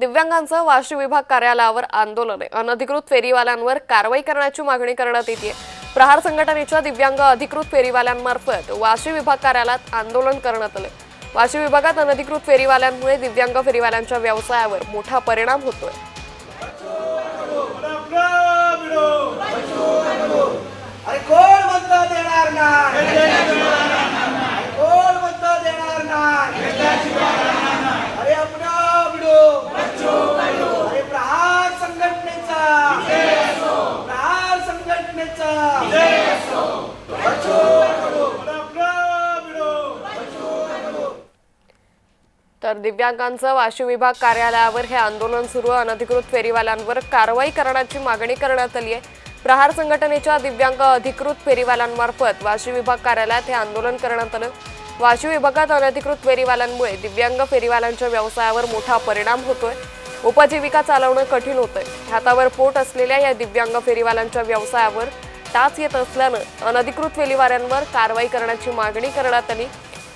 दिव्यांगांचं वाशी विभाग कार्यालयावर आंदोलन. आहे अनधिकृत फेरीवाल्यांवर कारवाई करण्याची मागणी करण्यात येते प्रहार संघटनेच्या दिव्यांग अधिकृत फेरीवाल्यांमार्फत वाशी विभाग कार्यालयात आंदोलन करण्यात आले वाशी विभागात अनधिकृत फेरीवाल्यांमुळे दिव्यांग फेरीवाल्यांच्या व्यवसायावर मोठा परिणाम होतोय. अरे कोण म्हणतं देणार नाही अरे कोण म्हणतं देणार नाही अरे अपना बिडो अरे प्रहार संघटनेचा प्रहार संघटनेचा तर दिव्यांगांचं वाशी विभाग कार्यालयावर हे आंदोलन सुरू अनधिकृत फेरीवाल्यांवर कारवाई करण्याची मागणी करण्यात आली आहे. प्रहार संघटनेच्या दिव्यांग अधिकृत फेरीवाल्यांमार्फत वाशी विभाग कार्यालयात हे आंदोलन करण्यात आलं. वाशी विभागात अनधिकृत फेरीवाल्यांमुळे दिव्यांग फेरीवाल्यांच्या व्यवसायावर मोठा परिणाम होतोय. उपजीविका चालवणं कठीण होतंय. हातावर पोट असलेल्या या दिव्यांग फेरीवाल्यांच्या व्यवसायावर टाच येत असल्यानं अनधिकृत फेरीवाल्यांवर कारवाई करण्याची मागणी करण्यात आली.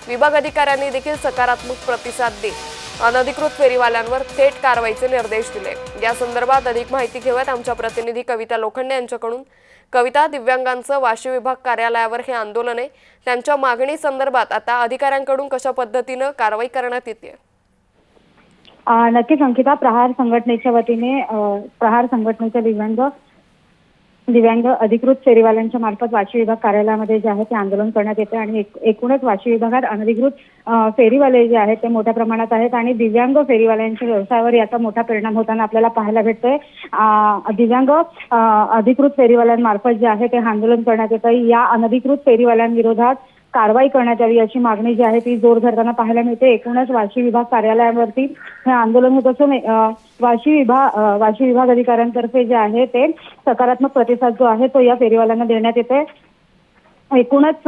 विभाग अधिकाऱ्यांनी देखील सकारात्मक प्रतिसाद देत अनधिकृत फेरीवाल्यांवर थेट कारवाईचे निर्देश दिले. या संदर्भात अधिक माहिती घेऊयात आमच्या प्रतिनिधी कविता लोखंडे यांच्याकडून. कविता दिव्यांगांचं वाशी विभाग कार्यालयावर हे आंदोलन आहे. त्यांच्या मागणी संदर्भात आता अधिकाऱ्यांकडून कशा पद्धतीनं कारवाई करण्यात येते? नक्कीच अंकिता. प्रहार संघटनेच्या वतीने प्रहार संघटनेच्या दिव्यांग दिव्यांग अधिकृत फेरीवाल्यांच्या मार्फत वाशी विभाग कार्यालयामध्ये जे आहे ते आंदोलन करण्यात येते आणि एकूणच वाशी विभागात अनधिकृत फेरीवाले जे आहेत ते मोठ्या प्रमाणात आहेत आणि दिव्यांग फेरीवाल्यांच्या व्यवसायावर याचा मोठा परिणाम होताना आपल्याला पाहायला भेटतोय. दिव्यांग अधिकृत फेरीवाल्यांमार्फत जे आहे ते आंदोलन करण्यात येतं. या अनधिकृत फेरीवाल्यांविरोधात कारवाई करण्यात यावी अशी मागणी जी आहे ती जोर धरताना पाहायला मिळते. एकूणच वाशी विभाग कार्यालयावरती हे आंदोलन होत असून वाशी विभाग वाशी विभाग अधिकाऱ्यांतर्फे जे आहे ते सकारात्मक प्रतिसाद जो आहे तो या फेरीवाल्यांना देण्यात येते एकूणच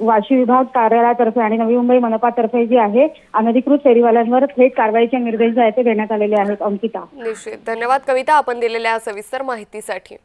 वाशी विभाग कार्यालयातर्फे आणि नवी मुंबई मनपातर्फे जे आहे अनधिकृत फेरीवाल्यांवर थेट कारवाईचे निर्देश जे आहेत ते देण्यात आलेले आहेत. अंकिता. निश्चित. धन्यवाद कविता आपण दिलेल्या सविस्तर माहितीसाठी.